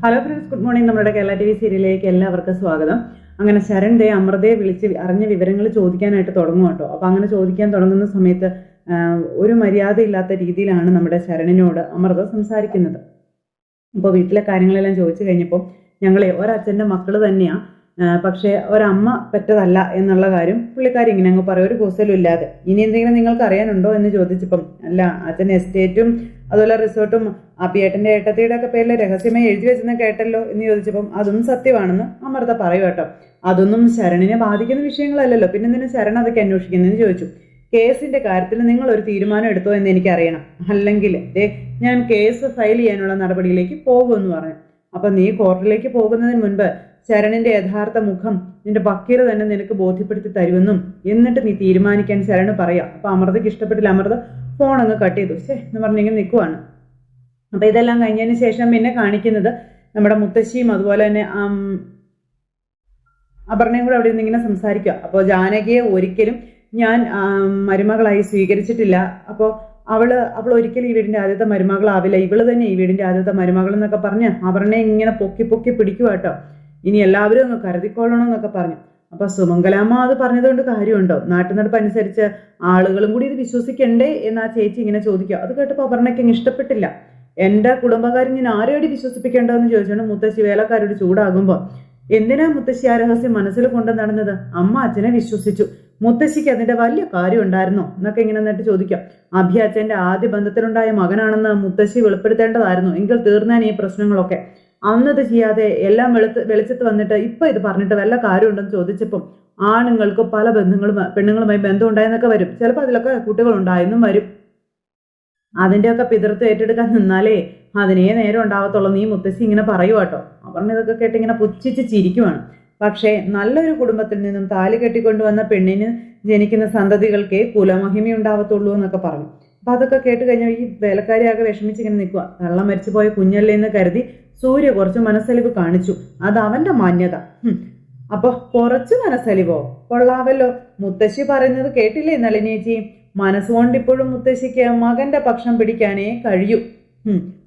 Hello friends good morning നമ്മുടെ Kerala T V സീരിയലിലേക്ക് എല്ലാവർക്കും സ്വാഗതം. അങ്ങനെ ശരൺ ദേ അമൃതയെ വിളിച്ച് അറിഞ്ഞ വിവരങ്ങൾ ചോദിക്കാനായിട്ട് തുടങ്ങും കേട്ടോ. അപ്പൊ അങ്ങനെ ചോദിക്കാൻ തുടങ്ങുന്ന സമയത്ത് ഒരു മര്യാദയില്ലാത്ത രീതിയിലാണ് നമ്മുടെ ശരണിനോട് അമൃത സംസാരിക്കുന്നത്. അപ്പോൾ വീട്ടിലെ കാര്യങ്ങളെല്ലാം ചോദിച്ചു കഴിഞ്ഞപ്പോൾ ഞങ്ങളെ ഒരച്ഛന്റെ മക്കൾ തന്നെയാ. പക്ഷേ ഒരമ്മ പറ്റതല്ല എന്നുള്ള കാര്യം പുള്ളിക്കാരി ഇങ്ങനെ അങ്ങ് പറയും. ഒരു കൂസലും ഇല്ലാതെ. ഇനി എന്തെങ്കിലും നിങ്ങൾക്ക് അറിയാനുണ്ടോ എന്ന് ചോദിച്ചപ്പം അല്ല അച്ഛൻ എസ്റ്റേറ്റും അതുപോലെ റിസോർട്ടും അപ്പിയേട്ടന്റെ ഏട്ടത്തിയുടെ ഒക്കെ പേരിൽ രഹസ്യമായി എഴുതി വെച്ചെന്ന് കേട്ടല്ലോ എന്ന് ചോദിച്ചപ്പം അതും സത്യമാണെന്ന് അമൃത പറയൂ കേട്ടോ. അതൊന്നും ശരണിനെ ബാധിക്കുന്ന വിഷയങ്ങളല്ലല്ലോ. പിന്നെ നിന്നെ ശരൺ അതൊക്കെ അന്വേഷിക്കുന്നതെന്ന് ചോദിച്ചു. കേസിന്റെ കാര്യത്തിൽ നിങ്ങൾ ഒരു തീരുമാനം എടുത്തോ എന്ന് എനിക്ക് അറിയണം അല്ലെങ്കിൽ ദേ ഞാൻ കേസ് ഫയൽ ചെയ്യാനുള്ള നടപടിയിലേക്ക് പോകുമെന്ന് പറഞ്ഞു. അപ്പൊ നീ കോർട്ടിലേക്ക് പോകുന്നതിന് മുൻപ് ശരണിന്റെ യഥാർത്ഥ മുഖം നിന്റെ വക്കീൽ തന്നെ നിനക്ക് ബോധ്യപ്പെടുത്തി തരുമെന്നും എന്നിട്ട് നീ തീരുമാനിക്കാൻ ശരണ് പറയാം. അപ്പൊ അമൃതയ്ക്ക് ഇഷ്ടപ്പെട്ടില്ല. അമൃത ഫോൺ അങ്ങ് കട്ട് ചെയ്തു. ശേ എന്ന് പറഞ്ഞിങ്ങനെ നിൽക്കുവാണ് അപ്പൊ ഇതെല്ലാം കഴിഞ്ഞതിന് ശേഷം പിന്നെ കാണിക്കുന്നത് നമ്മുടെ മുത്തശ്ശിയും അതുപോലെ തന്നെ അപർണയും കൂടെ അവിടെ നിന്നിങ്ങനെ സംസാരിക്കുക. അപ്പോൾ ജാനകിയെ ഒരിക്കലും ഞാൻ മരുമകളായി സ്വീകരിച്ചിട്ടില്ല. അപ്പോൾ അവൾ അവൾ ഒരിക്കലും ഈ വീടിന്റെ ആദ്യത്തെ മരുമകളാവില്ല. ഇവൾ തന്നെ ഈ വീടിന്റെ ആദ്യത്തെ മരുമകൾ എന്നൊക്കെ പറഞ്ഞ് അപർണയെ ഇങ്ങനെ പൊക്കി പൊക്കി പിടിക്കുക കേട്ടോ. ഇനി എല്ലാവരും ഒന്ന് കരുതിക്കൊള്ളണം എന്നൊക്കെ പറഞ്ഞു. അപ്പൊ സുമംഗലാമ്മ അത് പറഞ്ഞതുകൊണ്ട് കാര്യമുണ്ടോ? നാട്ടുനടപ്പ് അനുസരിച്ച് ആളുകളും കൂടി ഇത് വിശ്വസിക്കണ്ടേ? എന്ന് ആ ചേച്ചി ഇങ്ങനെ ചോദിക്കുക. അത് കേട്ടപ്പോൾ അപർണയ്ക്ക് ഇഷ്ടപ്പെട്ടില്ല. എന്റെ കുടുംബക്കാരൻ ഞാൻ ആരെയോടി വിശ്വസിപ്പിക്കേണ്ടതെന്ന് ചോദിച്ചുകൊണ്ട് മുത്തശ്ശി വേലക്കാരോട് ചൂടാകുമ്പോൾ എന്തിനാ മുത്തശ്ശി ആ രഹസ്യം മനസ്സിൽ കൊണ്ടു നടന്നത്? അമ്മ അച്ഛനെ വിശ്വസിച്ചു. മുത്തശ്ശിക്ക് അതിന്റെ വലിയ കാര്യം ഉണ്ടായിരുന്നോ? എന്നൊക്കെ ഇങ്ങനെ എന്നിട്ട് ചോദിക്കാം. അഭി അച്ഛന്റെ ആദ്യ ബന്ധത്തിലുണ്ടായ മകനാണെന്ന് മുത്തശ്ശി വെളിപ്പെടുത്തേണ്ടതായിരുന്നു. എങ്കിൽ തീർന്നാൻ ഈ പ്രശ്നങ്ങളൊക്കെ. അന്നത് ചെയ്യാതെ എല്ലാം വെളുത്ത് വെളിച്ചത്ത് വന്നിട്ട് ഇപ്പൊ ഇത് പറഞ്ഞിട്ട് വല്ല കാര്യമുണ്ടെന്ന് ചോദിച്ചപ്പം ആണുങ്ങൾക്ക് പല ബന്ധങ്ങളും പെണ്ണുങ്ങളുമായി ബന്ധം ഉണ്ടായെന്നൊക്കെ വരും. ചിലപ്പോൾ അതിലൊക്കെ കുട്ടികൾ ഉണ്ടായെന്നും വരും. അതിന്റെയൊക്കെ പിതൃത്വം ഏറ്റെടുക്കാൻ നിന്നാലേ അതിനേ നേരം ഉണ്ടാവത്തുള്ളൂ. നീ മുത്തശ്ശി ഇങ്ങനെ പറയുക കേട്ടോ അവർ ഇതൊക്കെ കേട്ട് ഇങ്ങനെ പുച്ഛിച്ച് ചിരിക്കുവാണ്. പക്ഷേ നല്ലൊരു കുടുംബത്തിൽ നിന്നും താലി കെട്ടിക്കൊണ്ടുവന്ന പെണ്ണിന് ജനിക്കുന്ന സന്തതികൾക്കേ കുലമഹിമ ഉണ്ടാവത്തുള്ളൂ എന്നൊക്കെ പറഞ്ഞു. അപ്പൊ അതൊക്കെ കേട്ട് കഴിഞ്ഞാൽ ഈ വേലക്കാരിയാകെ വിഷമിച്ച് ഇങ്ങനെ നിൽക്കുക തള്ളം മരിച്ചു പോയ കുഞ്ഞല്ലേ എന്ന് കരുതി സൂര്യ കുറച്ച് മനസ്സലിവ് കാണിച്ചു. അത് അവന്റെ മാന്യത. അപ്പോൾ അപ്പൊ കുറച്ച് മനസ്സലിവോ? കൊള്ളാവല്ലോ മുത്തശ്ശി പറയുന്നത് കേട്ടില്ലേ നളിനേച്ചി മനസ്സുകൊണ്ട് ഇപ്പോഴും മുത്തശ്ശിക്ക് മകന്റെ പക്ഷം പിടിക്കാനേ കഴിയൂ.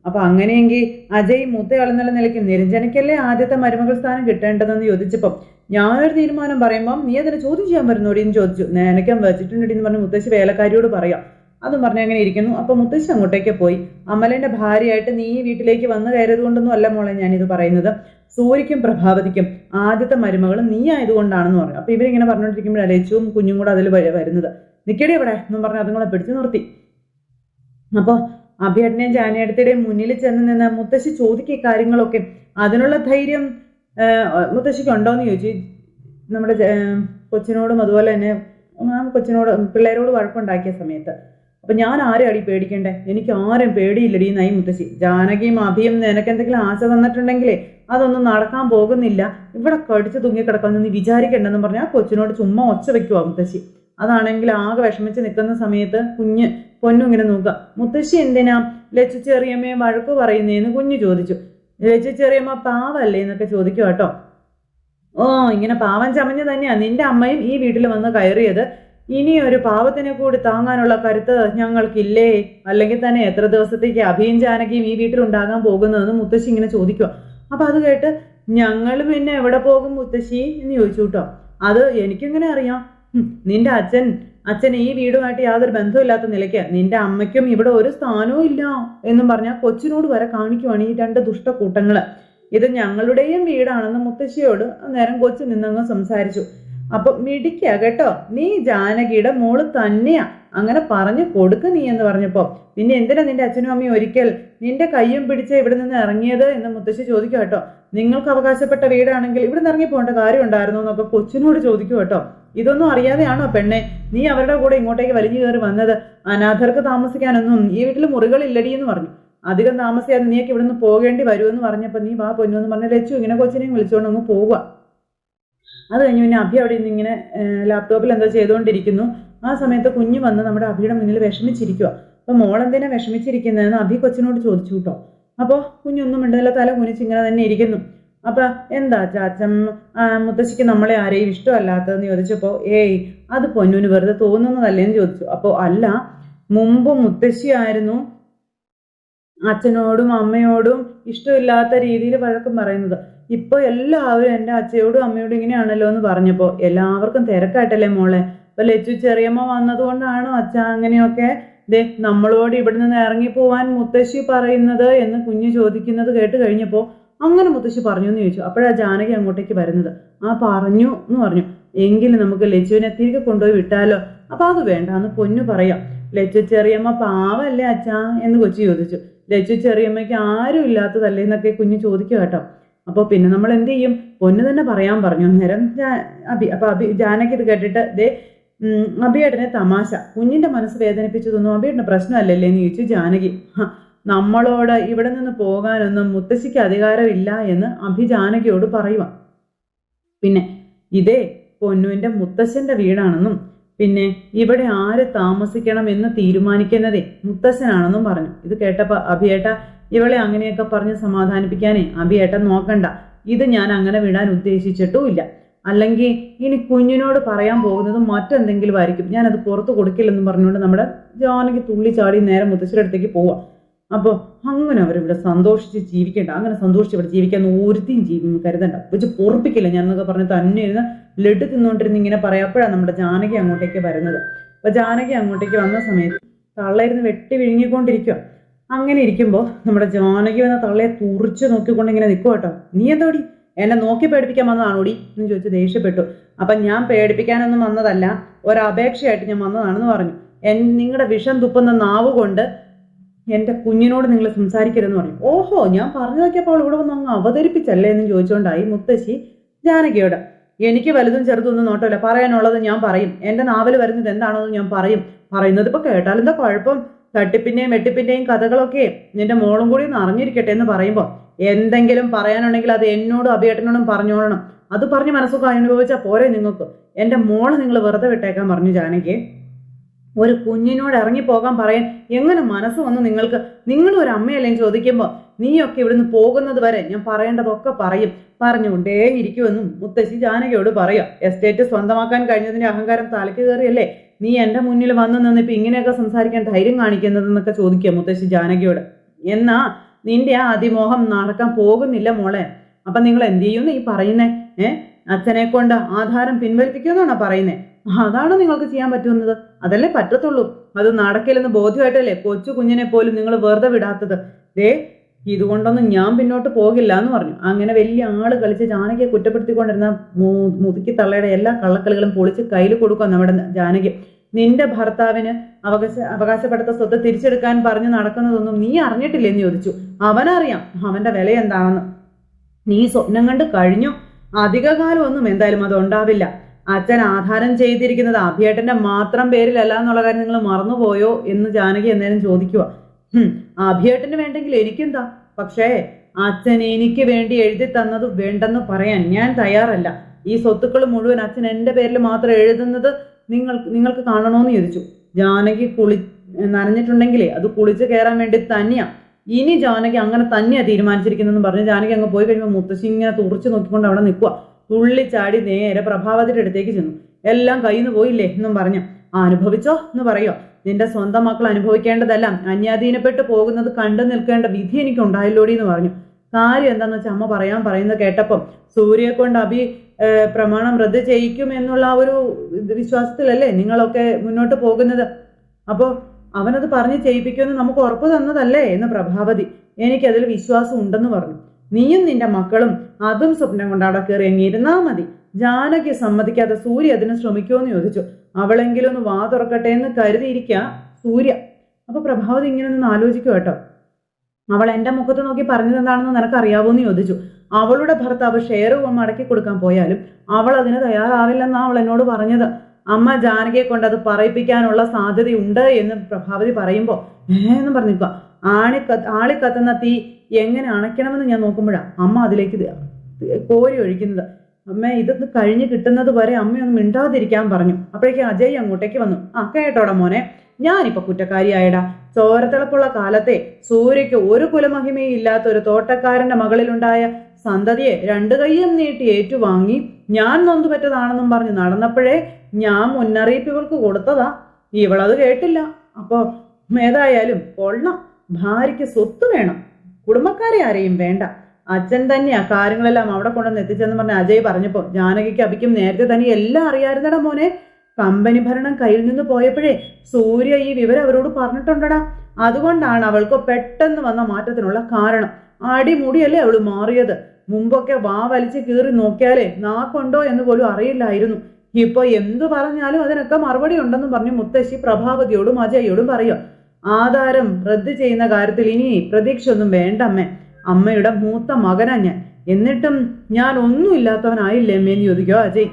അപ്പൊ അങ്ങനെയെങ്കിൽ അജയ് മൂത്തയാളെന്നുള്ള നിലയ്ക്ക് നിരഞ്ജനയ്ക്കല്ലേ ആദ്യത്തെ മരുമകൾ സ്ഥാനം കിട്ടേണ്ടതെന്ന് ചോദിച്ചപ്പം ഞാനൊരു തീരുമാനം പറയുമ്പം നീ അതിനെ ചോദ്യം ചെയ്യാൻ വരുന്നോടി എന്ന് ചോദിച്ചു. നനയ്ക്കാൻ വെച്ചിട്ടുണ്ടെടി എന്ന് പറഞ്ഞ് മുത്തശ്ശി വേലക്കാരിയോട് പറയാം. അതും പറഞ്ഞ് അങ്ങനെ ഇരിക്കുന്നു. അപ്പൊ മുത്തശ്ശി അങ്ങോട്ടേക്ക് പോയി. അമലന്റെ ഭാര്യയായിട്ട് നീ വീട്ടിലേക്ക് വന്നു കയറിയത് കൊണ്ടൊന്നും അല്ല മോളെ ഞാനിത് പറയുന്നത്. സൂര്യക്കും പ്രഭാവതിക്കും ആദ്യത്തെ മരുമകൾ നീ ആയതുകൊണ്ടാണെന്ന് പറഞ്ഞു. അപ്പൊ ഇവരിങ്ങനെ പറഞ്ഞുകൊണ്ടിരിക്കുമ്പോഴാണ് ലച്ചുവും കുഞ്ഞും കൂടെ അതിൽ വരുന്നത്. നിക്കടി ഇവിടെ എന്നും പറഞ്ഞ് അതുങ്ങളെ പിടിച്ചു നിർത്തി. അപ്പോൾ അഭിയേട്ടനെയും ജാനിയടുത്തിടെ മുന്നിൽ ചെന്ന് നിന്ന് മുത്തശ്ശി ചോദിക്കുക കാര്യങ്ങളൊക്കെ. അതിനുള്ള ധൈര്യം മുത്തശ്ശിക്ക് ഉണ്ടോയെന്ന് ചോദിച്ചു. നമ്മുടെ കൊച്ചിനോടും അതുപോലെ തന്നെ കൊച്ചിനോട് പിള്ളേരോട് വഴക്കുണ്ടാക്കിയ സമയത്ത്. അപ്പൊ ഞാൻ ആരെയാടി പേടിക്കണ്ടേ? എനിക്ക് ആരും പേടിയില്ലടി എന്നായി മുത്തശ്ശി. ജാനകിയും അഭിയും നിനക്ക് എന്തെങ്കിലും ആശ തന്നിട്ടുണ്ടെങ്കിലേ അതൊന്നും നടക്കാൻ പോകുന്നില്ല. ഇവിടെ കടിച്ചു തൂങ്ങിക്കിടക്കാന്ന് നീ വിചാരിക്കണ്ടെന്ന് പറഞ്ഞാൽ ആ കൊച്ചിനോട് ചുമ്മാ ഒച്ച വെക്കുവാ മുത്തശ്ശി. അതാണെങ്കിൽ ആകെ വിഷമിച്ച് നിൽക്കുന്ന സമയത്ത് കുഞ്ഞ് പൊന്നു ഇങ്ങനെ നോക്കുക. മുത്തശ്ശി എന്തിനാ ലച്ചു വഴക്ക് പറയുന്നേന്ന് കുഞ്ഞു ചോദിച്ചു. ലച്ചു ചെറിയമ്മ പാവല്ലേ എന്നൊക്കെ ചോദിക്കും കേട്ടോ. ഓ ഇങ്ങനെ പാവൻ ചമഞ്ഞ് തന്നെയാ നിന്റെ അമ്മയും ഈ വീട്ടിൽ വന്ന് കയറിയത്. ഇനി ഒരു പാവത്തിനെ കൂടി താങ്ങാനുള്ള കരുത്ത് ഞങ്ങൾക്കില്ലേ? അല്ലെങ്കിൽ തന്നെ എത്ര ദിവസത്തേക്ക് അഭിയും ജാനകിയും ഈ വീട്ടിൽ ഉണ്ടാകാൻ പോകുന്നതെന്ന് മുത്തശ്ശി ഇങ്ങനെ ചോദിക്കുക. അപ്പൊ അത് കേട്ട് ഞങ്ങൾ പിന്നെ എവിടെ പോകും മുത്തശ്ശി എന്ന് ചോദിച്ചു കേട്ടോ. അത് എനിക്കിങ്ങനെ അറിയാം? നിന്റെ അച്ഛൻ അച്ഛൻ ഈ വീടുമായിട്ട് യാതൊരു ബന്ധമില്ലാത്ത നിലയ്ക്ക് നിന്റെ അമ്മയ്ക്കും ഇവിടെ ഒരു സ്ഥാനവും ഇല്ല എന്നും പറഞ്ഞാൽ കൊച്ചിനോട് വരെ കാണിക്കുവാണ് ഈ രണ്ട് ദുഷ്ടക്കൂട്ടങ്ങൾ ഇത് ഞങ്ങളുടെയും വീടാണെന്ന് മുത്തശ്ശിയോട് നേരം കൊച്ചു നിന്നങ്ങ് സംസാരിച്ചു. അപ്പൊ മിടിക്കുക കേട്ടോ നീ ജാനകിയുടെ മോൾ തന്നെയാ. അങ്ങനെ പറഞ്ഞു കൊടുക്ക നീ എന്ന് പറഞ്ഞപ്പോ പിന്നെ എന്തിനാ നിന്റെ അച്ഛനും അമ്മയും ഒരിക്കൽ നിന്റെ കയ്യും പിടിച്ച് ഇവിടെ നിന്ന് ഇറങ്ങിയത്? എന്ന് മുത്തശ്ശി ചോദിക്കും കേട്ടോ. നിങ്ങൾക്ക് അവകാശപ്പെട്ട വീടാണെങ്കിൽ ഇവിടെ നിന്ന് ഇറങ്ങി പോകേണ്ട കാര്യം ഉണ്ടായിരുന്നു എന്നൊക്കെ കൊച്ചിനോട് ചോദിക്കും കേട്ടോ. ഇതൊന്നും അറിയാതെയാണോ പെണ്ണെ? നീ അവരുടെ കൂടെ ഇങ്ങോട്ടേക്ക് വലിഞ്ഞു കയറി വന്നത്? അനാഥർക്ക് താമസിക്കാനൊന്നും ഈ വീട്ടിൽ മുറികളില്ലടി എന്ന് പറഞ്ഞു. അധികം താമസിയാതെ നീയൊക്കെ ഇവിടുന്ന് പോകേണ്ടി വരുമെന്ന് പറഞ്ഞപ്പോൾ നീ വാ പൊന്നു എന്ന് പറഞ്ഞ ലച്ചു ഇങ്ങനെ കൊച്ചിനെയും വിളിച്ചുകൊണ്ട് അങ്ങ് പോവുക. അത് കഴിഞ്ഞ് പിന്നെ അഭി അവിടെ നിന്ന് ഇങ്ങനെ ലാപ്ടോപ്പിൽ എന്തോ ചെയ്തുകൊണ്ടിരിക്കുന്നു. ആ സമയത്ത് കുഞ്ഞ് വന്ന് നമ്മുടെ അഭിയുടെ മുന്നിൽ വിഷമിച്ചിരിക്കുക അപ്പൊ മോളെന്തിനാ വിഷമിച്ചിരിക്കുന്നതെന്ന് അഭി കൊച്ചിനോട് ചോദിച്ചു കേട്ടോ. അപ്പോൾ കുഞ്ഞൊന്നും മിണ്ടല്ല തല കുനിച്ച് ഇങ്ങനെ തന്നെ ഇരിക്കുന്നു. അപ്പൊ എന്താ ചാച്ചൻ ആ, മുത്തശ്ശിക്ക് നമ്മളെ ആരെയും ഇഷ്ടമല്ലാത്തതെന്ന് ചോദിച്ചപ്പോ ഏയ് അത് പൊന്നുന് വെറുതെ തോന്നുന്നതല്ലേന്ന് ചോദിച്ചു. അപ്പോൾ അല്ല മുമ്പ് മുത്തശ്ശിയായിരുന്നു അച്ഛനോടും അമ്മയോടും ഇഷ്ടമില്ലാത്ത രീതിയിൽ വഴക്കം പറയുന്നത്. ഇപ്പൊ എല്ലാവരും എന്റെ അച്ഛയോടും അമ്മയോടും ഇങ്ങനെയാണല്ലോ എന്ന് പറഞ്ഞപ്പോ എല്ലാവർക്കും തിരക്കായിട്ടല്ലേ മോളെ? അപ്പൊ ലച്ചു ചെറിയമ്മ വന്നതുകൊണ്ടാണോ അച്ഛ അങ്ങനെയൊക്കെ? ദേ നമ്മളോട് ഇവിടെ നിന്ന് ഇറങ്ങി പോവാൻ മുത്തശ്ശി പറയുന്നത് എന്ന് കുഞ്ഞ് ചോദിക്കുന്നത് കേട്ട് കഴിഞ്ഞപ്പോൾ അങ്ങനെ മുത്തശ്ശി പറഞ്ഞു എന്ന് ചോദിച്ചു. അപ്പോഴാ ജാനകി അങ്ങോട്ടേക്ക് വരുന്നത്. ആ പറഞ്ഞു എന്ന് പറഞ്ഞു. എങ്കിലും നമുക്ക് ലച്ചുവിനെ തിരികെ കൊണ്ടുപോയി വിട്ടാലോ? അപ്പൊ അത് വേണ്ട എന്ന് പൊന്നു പറയാം. ലച്ചു ചെറിയമ്മ പാവല്ലേ അച്ഛാ എന്ന് കൊച്ചു ചോദിച്ചു. ലച്ചു ചെറിയമ്മയ്ക്ക് ആരും ഇല്ലാത്തതല്ലേ എന്നൊക്കെ കുഞ്ഞ് ചോദിക്കുക കേട്ടോ. അപ്പോൾ പിന്നെ നമ്മൾ എന്ത് ചെയ്യും? പൊന്നു തന്നെ പറയാൻ പറഞ്ഞു. അന്നേരം അഭി അപ്പൊ അഭി ജാനകി ഇത് കേട്ടിട്ട് ദേ അബിയേട്ടനെ തമാശ. കുഞ്ഞിന്റെ മനസ്സ് വേദനിപ്പിച്ചതൊന്നും അബിയേട്ടന് പ്രശ്നമല്ലല്ലേ എന്ന് ചോദിച്ചു ജാനകി. നമ്മളോട് ഇവിടെ നിന്ന് പോകാനൊന്നും മുത്തശ്ശിക്ക് അധികാരമില്ല എന്ന് അഭി ജാനകിയോട് പറയുക പിന്നെ ഇതേ പൊന്നുവിന്റെ മുത്തശ്ശന്റെ വീടാണെന്നും പിന്നെ ഇവിടെ ആര് താമസിക്കണം എന്ന് തീരുമാനിക്കുന്നതേ മുത്തശ്ശനാണെന്നും പറഞ്ഞു. ഇത് കേട്ടപ്പോ അഭിയേട്ട ഇവളെ അങ്ങനെയൊക്കെ പറഞ്ഞ് സമാധാനിപ്പിക്കാനേ അഭിയേട്ട നോക്കണ്ട. ഇത് ഞാൻ അങ്ങനെ വിടാൻ ഉദ്ദേശിച്ചിട്ടുമില്ല അല്ലെങ്കിൽ ഇനി കുഞ്ഞിനോട് പറയാൻ പോകുന്നത് മറ്റെന്തെങ്കിലും ആയിരിക്കും. ഞാൻ ഞാനത് പുറത്ത് കൊടുക്കില്ലെന്ന് പറഞ്ഞുകൊണ്ട് നമ്മുടെ ജാനകി തുള്ളി ചാടി നേരെ മുത്തശ്ശിയുടെ അടുത്തേക്ക് പോവാം. അപ്പോൾ അങ്ങനെ അവരിവിടെ സന്തോഷിച്ച് ജീവിക്കേണ്ട. അങ്ങനെ സന്തോഷിച്ച് ഇവിടെ ജീവിക്കാൻ ഒരുത്തിയും ജീവി കരുതണ്ട. വെച്ച് പൊറപ്പിക്കില്ല ഞാൻ എന്നൊക്കെ പറഞ്ഞ് തന്നെ ഇരുന്ന് ലഡു തിന്നുകൊണ്ടിരുന്ന് ഇങ്ങനെ പറയാം. അപ്പോഴാണ് നമ്മുടെ ജാനകി അങ്ങോട്ടേക്ക് വരുന്നത്. അപ്പൊ ജാനകി അങ്ങോട്ടേക്ക് വന്ന സമയത്ത് തള്ളയിരുന്ന് വെട്ടി വിഴുങ്ങിക്കൊണ്ടിരിക്കുക അങ്ങനെ ഇരിക്കുമ്പോൾ നമ്മുടെ ജാനകി വന്ന തള്ളയെ തുറിച്ച് നോക്കിക്കൊണ്ട് ഇങ്ങനെ നിൽക്കുക കേട്ടോ നീ എന്തോടി എന്നെ നോക്കി പേടിപ്പിക്കാൻ വന്നതാണോടി എന്ന് ചോദിച്ച് ദേഷ്യപ്പെട്ടു. അപ്പൊ ഞാൻ പേടിപ്പിക്കാനൊന്നും വന്നതല്ല ഒരപേക്ഷയായിട്ട് ഞാൻ വന്നതാണെന്ന് പറഞ്ഞു. എൻ നിങ്ങളുടെ വിഷം തുപ്പുന്ന നാവ് കൊണ്ട് എന്റെ കുഞ്ഞിനോട് നിങ്ങൾ സംസാരിക്കരുതെന്ന് പറഞ്ഞു. ഓഹോ ഞാൻ പറഞ്ഞു നോക്കിയപ്പോൾ അവൾ ഇവിടെ വന്ന് അങ്ങ് അവതരിപ്പിച്ചല്ലേ എന്ന് ചോദിച്ചുകൊണ്ടായി മുത്തശ്ശി ജാനകിയോട്. എനിക്ക് വലുതും ചെറുതും ഒന്നും നോട്ടമില്ല പറയാനുള്ളത് ഞാൻ പറയും. എന്റെ നാവൽ വരുന്നത് എന്താണെന്ന് ഞാൻ പറയും. പറയുന്നത് ഇപ്പൊ കേട്ടാൽ എന്താ കുഴപ്പം? തട്ടിപ്പിന്റെയും വെട്ടിപ്പിന്റെയും കഥകളൊക്കെ നിന്റെ മോളും കൂടി ഒന്ന് അറിഞ്ഞിരിക്കട്ടെ എന്ന് പറയുമ്പോൾ എന്തെങ്കിലും പറയാനുണ്ടെങ്കിൽ അത് എന്നോടും അഭിയേട്ടനോടും പറഞ്ഞോളണം. അത് പറഞ്ഞ് മനസ്സൊക്കെ അനുഭവിച്ചാൽ പോരെ നിങ്ങൾക്ക്. എന്റെ മോൾ നിങ്ങൾ വെറുതെ വിട്ടേക്കാൻ പറഞ്ഞു ജാനകി ഒരു കുഞ്ഞിനോട് ഇറങ്ങി പോകാൻ പറയാൻ എങ്ങനെ മനസ്സ് വന്നു നിങ്ങൾക്ക്? നിങ്ങൾ ഒരു അമ്മയല്ലേ ചോദിക്കുമ്പോൾ നീയൊക്കെ ഇവിടുന്ന് പോകുന്നത് വരെ ഞാൻ പറയേണ്ടതൊക്കെ പറയും. പറഞ്ഞുകൊണ്ടേ ഇരിക്കുമെന്നും മുത്തശ്ശി ജാനകിയോട് പറയാം. എസ്റ്റേറ്റ് സ്വന്തമാക്കാൻ കഴിഞ്ഞതിന്റെ അഹങ്കാരം തലയ്ക്ക് കയറിയല്ലേ? നീ എന്റെ മുന്നിൽ വന്നു നിന്നിപ്പോൾ ഇങ്ങനെയൊക്കെ സംസാരിക്കാൻ ധൈര്യം കാണിക്കുന്നതെന്നൊക്കെ ചോദിക്കുക മുത്തശ്ശി ജാനകിയോട്. എന്നാ നിന്റെ ആ അതിമോഹം നടക്കാൻ പോകുന്നില്ല മോളെ. അപ്പൊ നിങ്ങൾ എന്ത് ചെയ്യുന്നു? ഈ പറയുന്നേ ഏ അച്ഛനെ കൊണ്ട് ആധാരം പിൻവലിപ്പിക്കുമെന്നാണോ പറയുന്നേ? അതാണോ നിങ്ങൾക്ക് ചെയ്യാൻ പറ്റുന്നത്. അതല്ലേ പറ്റത്തുള്ളൂ. അത് നടക്കില്ലെന്ന് ബോധ്യമായിട്ടല്ലേ കൊച്ചു കുഞ്ഞിനെ പോലും നിങ്ങൾ വെറുതെ വിടാത്തത്? ദേ ഇതുകൊണ്ടൊന്നും ഞാൻ പിന്നോട്ട് പോകില്ല എന്ന് പറഞ്ഞു. അങ്ങനെ വലിയ ആൾ കളിച്ച് ജാനകിയെ കുറ്റപ്പെടുത്തിക്കൊണ്ടിരുന്ന മുതുക്കി തള്ളയുടെ എല്ലാ കള്ളക്കളികളും പൊളിച്ച് കയ്യിൽ കൊടുക്കുക നമ്മുടെ ജാനകി. നിന്റെ ഭർത്താവിന് അവകാശ അവകാശപ്പെടുത്ത സ്വത്ത് തിരിച്ചെടുക്കാൻ പറഞ്ഞു നടക്കുന്നതൊന്നും നീ അറിഞ്ഞിട്ടില്ലെന്ന് ചോദിച്ചു. അവനറിയാം അവന്റെ വില എന്താണെന്ന്. നീ സ്വപ്നം കണ്ട് കഴിഞ്ഞു. അധികകാലം ഒന്നും എന്തായാലും അത് ഉണ്ടാവില്ല. അച്ഛൻ ആധാരം ചെയ്തിരിക്കുന്നത് അഭിയേട്ടന്റെ മാത്രം പേരിലല്ല എന്നുള്ള കാര്യം നിങ്ങൾ മറന്നുപോയോ എന്ന് ജാനകി എന്നേരം ചോദിക്കുക അഭിയേട്ടന് വേണ്ടെങ്കിൽ എനിക്കെന്താ? പക്ഷേ അച്ഛൻ എനിക്ക് വേണ്ടി എഴുതി തന്നത് വേണ്ടെന്ന് പറയാൻ ഞാൻ തയ്യാറല്ല. ഈ സ്വത്തുക്കൾ മുഴുവൻ അച്ഛൻ എന്റെ പേരിൽ മാത്രം എഴുതുന്നത് നിങ്ങൾ നിങ്ങൾക്ക് കാണണമെന്ന് ചോദിച്ചു. ജാനകി കുളി നനഞ്ഞിട്ടുണ്ടെങ്കിലേ അത് കുളിച്ച് കയറാൻ വേണ്ടി തന്നെയാണ് ഇനി ജാനകി അങ്ങനെ തന്നെയാണ് തീരുമാനിച്ചിരിക്കുന്നതെന്ന് പറഞ്ഞ് ജാനകി അങ്ങ് പോയി കഴിയുമ്പോൾ മുത്തശ്ശി ഇങ്ങനെ തുറച്ച് നോക്കിക്കൊണ്ട് അവിടെ നിൽക്കുക തുള്ളിച്ചാടി നേരെ പ്രഭാവതിയുടെ അടുത്തേക്ക് ചെന്നു. എല്ലാം കയ്യിൽ നിന്ന് പോയില്ലേ എന്നും പറഞ്ഞു. അനുഭവിച്ചോ? എന്ന് പറയോ നിന്റെ സ്വന്തം മക്കൾ അനുഭവിക്കേണ്ടതല്ല അന്യാധീനപ്പെട്ട് പോകുന്നത് കണ്ടു നിൽക്കേണ്ട വിധി എനിക്ക് ഉണ്ടായില്ലോടി എന്ന് പറഞ്ഞു. കാര്യം എന്താന്ന് വെച്ചാൽ അമ്മ പറയാൻ പറയുന്നത് കേട്ടപ്പം സൂര്യയെ കൊണ്ട് അഭി പ്രമാണം റദ്ദ് ചെയ്യിക്കും എന്നുള്ള ഒരു വിശ്വാസത്തിലല്ലേ നിങ്ങളൊക്കെ മുന്നോട്ട് പോകുന്നത്? അപ്പോൾ അവനത് പറഞ്ഞ് ചെയ്യിപ്പിക്കുമെന്ന് നമുക്ക് ഉറപ്പ് തന്നതല്ലേ എന്ന് പ്രഭാവതി എനിക്കതിൽ വിശ്വാസം ഉണ്ടെന്ന് പറഞ്ഞു. നീയും നിന്റെ മക്കളും അതും സ്വപ്നം കൊണ്ട് കയറി മതി. ജാനകി സമ്മതിക്കാതെ സൂര്യ അതിന് ശ്രമിക്കുമെന്ന് ചോദിച്ചു. അവളെങ്കിലും ഒന്ന് വാ തുറക്കട്ടെ എന്ന് കരുതിയിരിക്ക സൂര്യ. അപ്പൊ പ്രഭാവതി ഇങ്ങനെ ഒന്ന് ആലോചിക്കും കേട്ടോ. അവൾ എന്റെ മുഖത്ത് നോക്കി നിനക്ക് അറിയാവോന്ന് ചോദിച്ചു. അവളുടെ ഭർത്താവ് ഷെയർ മടക്കി കൊടുക്കാൻ പോയാലും അവൾ അതിന് തയ്യാറാവില്ലെന്നാണ് അവൾ എന്നോട് പറഞ്ഞത്. അമ്മ ജാനകിയെ കൊണ്ട് അത് പറയിപ്പിക്കാനുള്ള സാധ്യതയുണ്ട് എന്ന് പ്രഭാവതി പറയുമ്പോൾ എന്ന് പറഞ്ഞിക്കുക ആണി ആളി കത്തുന്ന തീ എങ്ങനെ അണയ്ക്കണമെന്ന് ഞാൻ നോക്കുമ്പോഴാണ് അമ്മ അതിലേക്ക് കോരി ഒഴിക്കുന്നത്. അമ്മ ഇതൊന്ന് കഴിഞ്ഞ് കിട്ടുന്നത് വരെ അമ്മയൊന്നും മിണ്ടാതിരിക്കാൻ പറഞ്ഞു. അപ്പോഴേക്കും അജയ് അങ്ങോട്ടേക്ക് വന്നു. ആ കേട്ടോടാ മോനെ ഞാനിപ്പോൾ കുറ്റക്കാരിയായടാ. ചോരത്തിളപ്പുള്ള കാലത്തെ സൂര്യയ്ക്ക് ഒരു കുലമഹിമയും ഇല്ലാത്ത ഒരു തോട്ടക്കാരന്റെ മകളിലുണ്ടായ സന്തതിയെ രണ്ടു കൈയും നീട്ടി ഏറ്റുവാങ്ങി ഞാൻ നൊന്തുപറ്റതാണെന്നും പറഞ്ഞ് നടന്നപ്പോഴേ ഞാൻ മുന്നറിയിപ്പ് കൊടുത്തതാ. ഇവളത് കേട്ടില്ല. അപ്പോ ഏതായാലും കൊള്ളാം. ഭാര്യയ്ക്ക് സ്വത്ത് വേണം. കുടുംബക്കാരെ ആരെയും വേണ്ട. അച്ഛൻ തന്നെയാ കാര്യങ്ങളെല്ലാം അവിടെ കൊണ്ടുവന്ന് എത്തിച്ചെന്ന് പറഞ്ഞ അജയ് പറഞ്ഞപ്പോൾ ജാനകിക്ക് അഭിക്കും നേരത്തെ തന്നെ എല്ലാം അറിയായിരുന്നടാ മോനെ. കമ്പനി ഭരണം കയ്യിൽ നിന്ന് പോയപ്പോഴേ സൂര്യ ഈ വിവരം അവരോട് പറഞ്ഞിട്ടുണ്ടടാ. അതുകൊണ്ടാണ് അവൾക്ക് പെട്ടെന്ന് വന്ന മാറ്റത്തിനുള്ള കാരണം. അടിമുടിയല്ലേ അവൾ മാറിയത്. മുമ്പൊക്കെ വാ വലിച്ച് കീറി നോക്കിയാലേ നാക്കുണ്ടോ എന്ന് പോലും അറിയില്ലായിരുന്നു. ഇപ്പൊ എന്തു പറഞ്ഞാലും അതിനൊക്കെ മറുപടി ഉണ്ടെന്ന് പറഞ്ഞു മുത്തശ്ശി പ്രഭാവതിയോടും അജയോടും പറയുക ആധാരം റദ്ദ് ചെയ്യുന്ന കാര്യത്തിൽ ഇനി പ്രതീക്ഷ ഒന്നും വേണ്ട അമ്മേ. അമ്മയുടെ മൂത്ത മകനാ ഞാൻ. എന്നിട്ടും ഞാൻ ഒന്നും ഇല്ലാത്തവനായില്ലേ അമ്മേന്ന് ചോദിക്കോ അജയ്.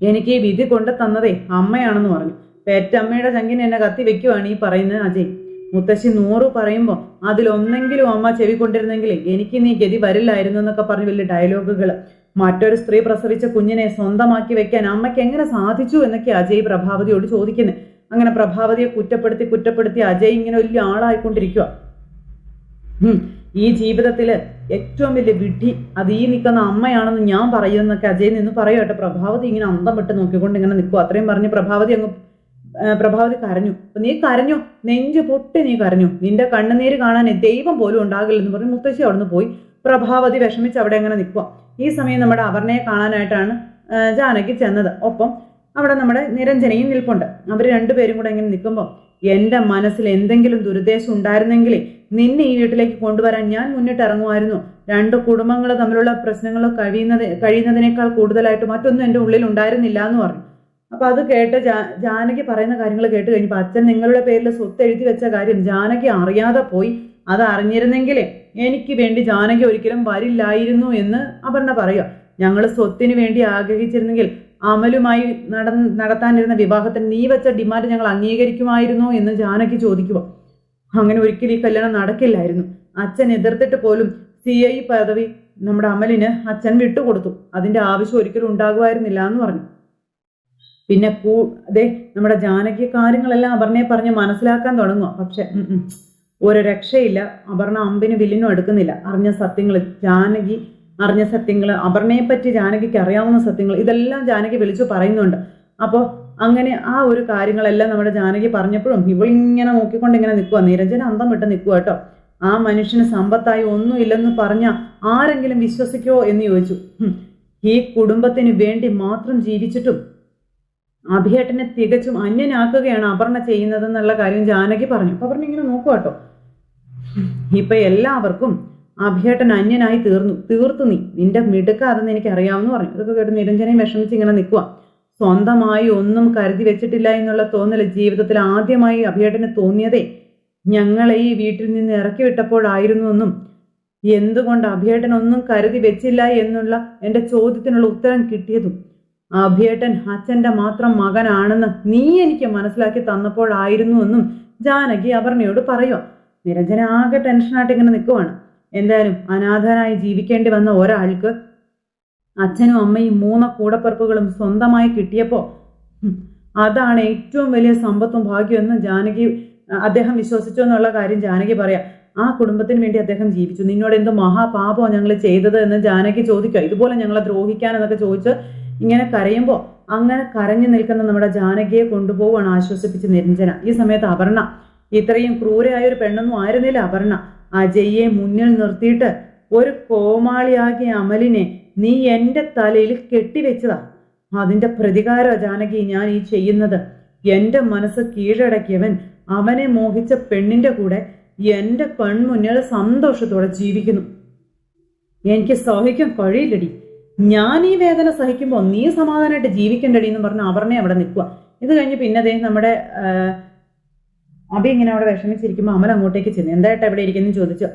എനിക്ക് ഈ വിധി കൊണ്ട് തന്നതേ അമ്മയാണെന്ന് പറഞ്ഞു. പെറ്റമ്മയുടെ ചങ്കിന് എന്നെ കത്തി വെക്കുവാണ് ഈ പറയുന്നത് അജയ്. മുത്തശ്ശി നൂറ് പറയുമ്പോൾ അതിലൊന്നെങ്കിലും അമ്മ ചെവി കൊണ്ടിരുന്നെങ്കിൽ എനിക്ക് നീ ഗതി വരില്ലായിരുന്നു എന്നൊക്കെ പറഞ്ഞ് വലിയ ഡയലോഗുകൾ മറ്റൊരു സ്ത്രീ പ്രസവിച്ച കുഞ്ഞിനെ സ്വന്തമാക്കി വെക്കാൻ അമ്മയ്ക്ക് എങ്ങനെ സാധിച്ചു എന്നൊക്കെ അജയ് പ്രഭാവതിയോട് ചോദിക്കുന്നത് അങ്ങനെ പ്രഭാവതിയെ കുറ്റപ്പെടുത്തി കുറ്റപ്പെടുത്തി അജയ് ഇങ്ങനെ വലിയ ആളായിക്കൊണ്ടിരിക്കുക. ഈ ജീവിതത്തിൽ ഏറ്റവും വലിയ വിഡ്ഢി അത് ഈ നിൽക്കുന്ന അമ്മയാണെന്ന് ഞാൻ പറയുമെന്നൊക്കെ അജയ് നിന്ന് പറയട്ടെ പ്രഭാവതി ഇങ്ങനെ അന്തം വിട്ട് നോക്കിക്കൊണ്ട് ഇങ്ങനെ നിൽക്കും അത്രയും പറഞ്ഞ് പ്രഭാവതി അങ്ങ് പ്രഭാവതി കരഞ്ഞു. നീ കരഞ്ഞു? നെഞ്ച് പൊട്ടി നീ കരഞ്ഞു. നിന്റെ കണ്ണുനീര് കാണാൻ ദൈവം പോലും ഉണ്ടാകില്ലെന്ന് പറഞ്ഞ് മുത്തശ്ശി അവിടുന്ന് പോയി. പ്രഭാവതി വിഷമിച്ച് അവിടെ അങ്ങനെ നിൽക്കുക ഈ സമയം നമ്മുടെ അവർണയെ കാണാനായിട്ടാണ് ജാനകി ചെന്നത്. ഒപ്പം അവിടെ നമ്മുടെ നിരഞ്ജനയും നിൽപ്പുണ്ട്. അവർ രണ്ടുപേരും കൂടെ ഇങ്ങനെ നിൽക്കുമ്പോൾ എന്റെ മനസ്സിൽ എന്തെങ്കിലും ദുരുദ്ദേശം ഉണ്ടായിരുന്നെങ്കിൽ നിന്നെ ഈ വീട്ടിലേക്ക് കൊണ്ടുവരാൻ ഞാൻ മുന്നിട്ട് ഇറങ്ങുമായിരുന്നു. രണ്ട് കുടുംബങ്ങൾ തമ്മിലുള്ള പ്രശ്നങ്ങൾ കഴിയുന്നത് കഴിയുന്നതിനേക്കാൾ കൂടുതലായിട്ട് മറ്റൊന്നും എന്റെ ഉള്ളിൽ ഉണ്ടായിരുന്നില്ല എന്ന് പറഞ്ഞു. അപ്പൊ അത് കേട്ട് ജാനകി പറയുന്ന കാര്യങ്ങൾ കേട്ട് കഴിഞ്ഞപ്പോൾ അച്ഛൻ നിങ്ങളുടെ പേരിൽ സ്വത്ത് എഴുതി വെച്ച കാര്യം ജാനകി അറിയാതെ പോയി. അത് അറിഞ്ഞിരുന്നെങ്കിലേ എനിക്ക് വേണ്ടി ജാനകി ഒരിക്കലും വരില്ലായിരുന്നു എന്ന് അപർണ പറയുക. ഞങ്ങൾ സ്വത്തിന് വേണ്ടി ആഗ്രഹിച്ചിരുന്നെങ്കിൽ അമലുമായി നട നടത്താനിരുന്ന വിവാഹത്തിന് നീ വെച്ച ഡിമാൻഡ് ഞങ്ങൾ അംഗീകരിക്കുമായിരുന്നു എന്ന് ജാനകി ചോദിക്കുക. അങ്ങനെ ഒരിക്കലും ഈ കല്യാണം നടക്കില്ലായിരുന്നു. അച്ഛൻ എതിർത്തിട്ട് പോലും സി ഐ പദവി നമ്മുടെ അമലിന് അച്ഛൻ വിട്ടുകൊടുത്തു. അതിന്റെ ആവശ്യം ഒരിക്കലും ഉണ്ടാകുമായിരുന്നില്ല എന്ന് പറഞ്ഞു. പിന്നെ കൂ അതെ നമ്മുടെ ജാനകി കാര്യങ്ങളെല്ലാം അപർണയെ പറഞ്ഞ് മനസ്സിലാക്കാൻ തുടങ്ങും പക്ഷെ. ഒരു രക്ഷയില്ല. അപർണ അമ്പിന് വില്ലിനും എടുക്കുന്നില്ല. അറിഞ്ഞ സത്യങ്ങൾ ജാനകി അറിഞ്ഞ സത്യങ്ങൾ അപർണയെ പറ്റി ജാനകിക്ക് അറിയാവുന്ന സത്യങ്ങൾ ഇതെല്ലാം ജാനകി വിളിച്ചു പറയുന്നുണ്ട്. അപ്പോൾ അങ്ങനെ ആ ഒരു കാര്യങ്ങളെല്ലാം നമ്മുടെ ജാനകി പറഞ്ഞപ്പോഴും ഇവളിങ്ങനെ നോക്കിക്കൊണ്ട് ഇങ്ങനെ നിൽക്കുക നിരഞ്ജന അന്തം വിട്ട് നിൽക്കുക കേട്ടോ. ആ മനുഷ്യന് സമ്പത്തായി ഒന്നുമില്ലെന്ന് പറഞ്ഞ ആരെങ്കിലും വിശ്വസിക്കോ എന്ന് ചോദിച്ചു. ഈ കുടുംബത്തിന് വേണ്ടി മാത്രം ജീവിച്ചിട്ടും അഭിയേട്ടനെ തികച്ചും അന്യനാക്കുകയാണ് അപർണ ചെയ്യുന്നതെന്നുള്ള കാര്യം ജാനകി പറഞ്ഞു. അപ്പൊ അപർണ ഇങ്ങനെ നോക്കുക കേട്ടോ. ഇപ്പൊ എല്ലാവർക്കും അഭിയേട്ടൻ അന്യനായി തീർന്നു. തീർത്തു നീ. നിന്റെ മിടുക്ക അതെന്ന് എനിക്ക് അറിയാമെന്ന് പറഞ്ഞു. ഇതൊക്കെ കേട്ട് നിരഞ്ജനയും വിഷമിച്ച് ഇങ്ങനെ നിൽക്കുക സ്വന്തമായി ഒന്നും കരുതി വെച്ചിട്ടില്ല എന്നുള്ള തോന്നൽ ജീവിതത്തിൽ ആദ്യമായി അഭിയേട്ടന് തോന്നിയതേ ഞങ്ങളെ ഈ വീട്ടിൽ നിന്ന് ഇറക്കി വിട്ടപ്പോഴായിരുന്നു എന്നും എന്തുകൊണ്ട് അഭിയേട്ടൻ ഒന്നും കരുതി വെച്ചില്ല എന്നുള്ള എന്റെ ചോദ്യത്തിനുള്ള ഉത്തരം കിട്ടിയതും അഭിയേട്ടൻ അച്ഛന്റെ മാത്രം മകനാണെന്ന് നീ എനിക്ക് മനസ്സിലാക്കി തന്നപ്പോഴായിരുന്നു എന്നും ജാനകി അപർണയോട് പറയുക നിരഞ്ജന ആകെ ടെൻഷനായിട്ട് ഇങ്ങനെ നിൽക്കുവാണ്. എന്തായാലും അനാഥനായി ജീവിക്കേണ്ടി വന്ന ഒരാൾക്ക് അച്ഛനും അമ്മയും മൂന്ന കൂടപ്പിറപ്പുകളും സ്വന്തമായി കിട്ടിയപ്പോൾ അതാണ് ഏറ്റവും വലിയ സമ്പത്തും ഭാഗ്യമെന്ന് ജാനകി അദ്ദേഹം വിശ്വസിച്ചു എന്നുള്ള കാര്യം ജാനകി പറയാം. ആ കുടുംബത്തിന് വേണ്ടി അദ്ദേഹം ജീവിച്ചു. നിന്നോട് എന്ത് മഹാപാപമോ ഞങ്ങൾ ചെയ്തത് എന്ന് ജാനകി ചോദിക്കുക ഇതുപോലെ ഞങ്ങളെ ദ്രോഹിക്കാൻ എന്നൊക്കെ ചോദിച്ച് ഇങ്ങനെ കരയുമ്പോൾ അങ്ങനെ കരഞ്ഞു നിൽക്കുന്ന നമ്മുടെ ജാനകിയെ കൊണ്ടുപോവാണ് ആശ്വസിപ്പിച്ച് നിരഞ്ജന. ഈ സമയത്ത് അപർണ. ഇത്രയും ക്രൂരയായ ഒരു പെണ്ണൊന്നും ആയിരുന്നില്ല അപർണ. അജയ്യെ മുന്നിൽ നിർത്തിയിട്ട് ഒരു കോമാളിയാകിയ അമലിനെ നീ എന്റെ തലയിൽ കെട്ടിവെച്ചതാ. അതിന്റെ പ്രതികാര ജാനകി ഞാൻ ഈ ചെയ്യുന്നത്. എന്റെ മനസ്സ് കീഴടക്കിയവൻ അവനെ മോഹിച്ച പെണ്ണിന്റെ കൂടെ എന്റെ കൺമുന്നിൽ സന്തോഷത്തോടെ ജീവിക്കുന്നു. എനിക്ക് സഹിക്കാൻ കഴിയില്ലടി. ഞാൻ ഈ വേദന സഹിക്കുമ്പോൾ നീ സമാധാനമായിട്ട് ജീവിക്കണ്ടടി എന്ന് പറഞ്ഞ് അപർണ അവിടെ നിൽക്കുക ഇത് കഴിഞ്ഞ് പിന്നെ അദ്ദേഹം നമ്മുടെ അബി ഇങ്ങനെ അവിടെ വിഷമിച്ചിരിക്കുമ്പോൾ അമൽ അങ്ങോട്ടേക്ക് ചെന്നു. എന്തായിട്ട് എവിടെ ഇരിക്കുന്നു ചോദിച്ചു.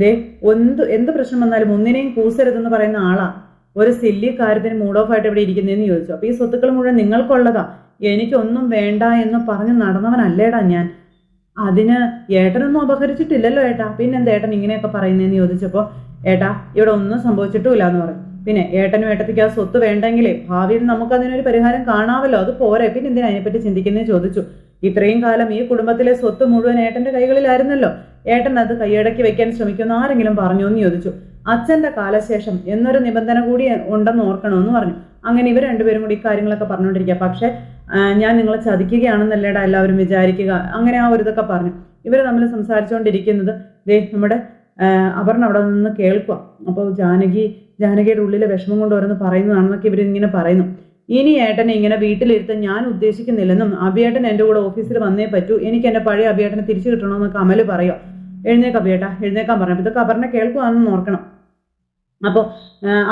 ദേ എന്ത് എന്ത് പ്രശ്നം വന്നാലും ഒന്നിനെയും കൂസരുതെന്ന് പറയുന്ന ആളാ. ഒരു സില്ലി കാര്യത്തിന് മൂഡ് ഓഫ് ആയിട്ട് ഇവിടെ ഇരിക്കുന്നതെന്ന് ചോദിച്ചു. അപ്പൊ ഈ സ്വത്തുക്കൾ മുഴുവൻ നിങ്ങൾക്കുള്ളതാ. എനിക്കൊന്നും വേണ്ട എന്ന് പറഞ്ഞ് നടന്നവനല്ലേടാ ഞാൻ. അതിന് ഏട്ടനൊന്നും അപഹരിച്ചിട്ടില്ലല്ലോ ഏട്ടാ. പിന്നെന്താ ഏട്ടൻ ഇങ്ങനെയൊക്കെ പറയുന്നതെന്ന് ചോദിച്ചപ്പോൾ ഏട്ടാ ഇവിടെ ഒന്നും സംഭവിച്ചിട്ടുമില്ല എന്ന് പറഞ്ഞു. പിന്നെ ഏട്ടനും ഏട്ടത്തിക്ക് ആ സ്വത്ത് വേണ്ടെങ്കിലേ ഭാവിയിൽ നമുക്ക് അതിനൊരു പരിഹാരം കാണാമല്ലോ. അത് പോരെ. പിന്നെ എന്തിനാ അതിനെപ്പറ്റി ചിന്തിക്കുന്നേ ചോദിച്ചു. ഇത്രയും കാലം ഈ കുടുംബത്തിലെ സ്വത്ത് മുഴുവൻ ഏട്ടന്റെ കൈകളിലായിരുന്നല്ലോ. ഏട്ടൻ അത് കൈയടക്കി വെക്കാൻ ശ്രമിക്കുമെന്ന് ആരെങ്കിലും പറഞ്ഞു എന്ന് ചോദിച്ചു. അച്ഛന്റെ കാലശേഷം എന്നൊരു നിബന്ധന കൂടി ഉണ്ടെന്ന് ഓർക്കണമെന്ന് പറഞ്ഞു. അങ്ങനെ ഇവർ രണ്ടുപേരും കൂടി ഈ കാര്യങ്ങളൊക്കെ പറഞ്ഞുകൊണ്ടിരിക്കുക. പക്ഷെ ഞാൻ നിങ്ങളെ ചതിക്കുകയാണെന്നല്ലേടാ എല്ലാവരും വിചാരിക്കുക. അങ്ങനെ ആ ഒരു ഇതൊക്കെ പറഞ്ഞു. ഇവർ തമ്മിൽ സംസാരിച്ചുകൊണ്ടിരിക്കുന്നത് ദേ നമ്മുടെ അപർണ അവിടെ നിന്ന് കേൾക്കുക അപ്പോൾ ജാനകി ജാനകിയുടെ ഉള്ളിലെ വിഷമം കൊണ്ട് ഓരോന്ന് പറയുന്നതാണെന്നൊക്കെ ഇവരിങ്ങനെ പറയുന്നു. ഇനി ഏട്ടനെ ഇങ്ങനെ വീട്ടിലിരുത്താൻ ഞാൻ ഉദ്ദേശിക്കുന്നില്ലെന്നും അഭിയേട്ടൻ എന്റെ കൂടെ ഓഫീസിൽ വന്നേ പറ്റൂ എനിക്ക് എന്റെ പഴയ അഭിയേട്ടനെ തിരിച്ചു കിട്ടണമെന്നൊക്കെ അമൽ പറയുക എഴുന്നേക്കാം അഭിയേട്ട എഴുന്നേക്കാൻ പറഞ്ഞു. ഇതൊക്കെ അപർണ കേൾക്കുവാണെന്ന് ഓർക്കണം. അപ്പോൾ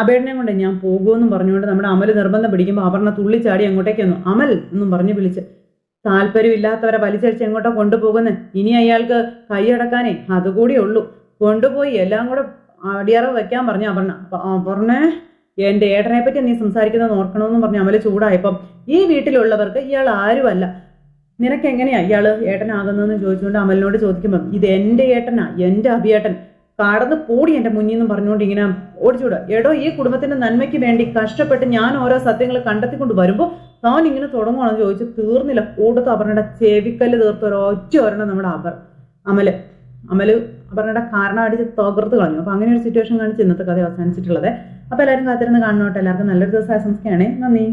അബേടനെ കൊണ്ട് ഞാൻ പോകുമെന്നും പറഞ്ഞുകൊണ്ട് നമ്മുടെ അമൽ നിർബന്ധം പിടിക്കുമ്പോൾ അപർണ തുള്ളിച്ചാടി അങ്ങോട്ടേക്ക് വന്നു. അമൽ എന്നും പറഞ്ഞ് വിളിച്ച് താല്പര്യമില്ലാത്തവരെ വലിച്ചടിച്ച് എങ്ങോട്ടോ കൊണ്ടുപോകുന്നേ? ഇനി അയാൾക്ക് കൈയടക്കാനേ അതുകൂടി ഉള്ളൂ. കൊണ്ടുപോയി എല്ലാം കൂടെ അടിയറവ് വെക്കാൻ പറഞ്ഞു അപർണ. അപർണേ എന്റെ ഏട്ടനെ പറ്റി നീ സംസാരിക്കുന്നത് നോക്കണമെന്ന് പറഞ്ഞ് അമൽ ചൂടായപ്പം ഈ വീട്ടിലുള്ളവർക്ക് ഇയാൾ ആരുമല്ല. നിനക്ക് എങ്ങനെയാ ഇയാൾ ഏട്ടനാകുന്നതെന്ന് ചോദിച്ചുകൊണ്ട് അമലിനോട് ചോദിക്കുമ്പം ഇത് എന്റെ ഏട്ടനാ എന്റെ അഭിയേട്ടൻ. കടന്ന് പോടി എന്റെ മുന്നിൽ നിന്നും പറഞ്ഞുകൊണ്ട് ഇങ്ങനെ ഓടിച്ചൂട. എടോ ഈ കുടുംബത്തിന്റെ നന്മയ്ക്ക് വേണ്ടി കഷ്ടപ്പെട്ട് ഞാൻ ഓരോ സത്യങ്ങൾ കണ്ടെത്തിക്കൊണ്ട് വരുമ്പോൾ താൻ ഇങ്ങനെ തുടങ്ങുവാണെന്ന് ചോദിച്ചു തീർന്നില്ല. കൂടുതൽ അവരുടെ ചെവിക്കല്ല് തീർത്ത ഒരൊറ്റ ഒരെണ്ണം നമ്മുടെ അവർ അമൽ. അമൽ അപർണയുടെ കാരണം അടിച്ച് തകർത്ത് കളഞ്ഞു. അപ്പൊ അങ്ങനെ ഒരു സിറ്റുവേഷൻ കാണിച്ച് ഇന്നത്തെ കഥ അവസാനിച്ചിട്ടുള്ളത്. അപ്പൊ എല്ലാവരും കാത്തിരുന്ന് കാണണോട്ടെ. എല്ലാവർക്കും നല്ലൊരു ദിവസം ആശംസിക്കുകയാണ്. നന്ദി.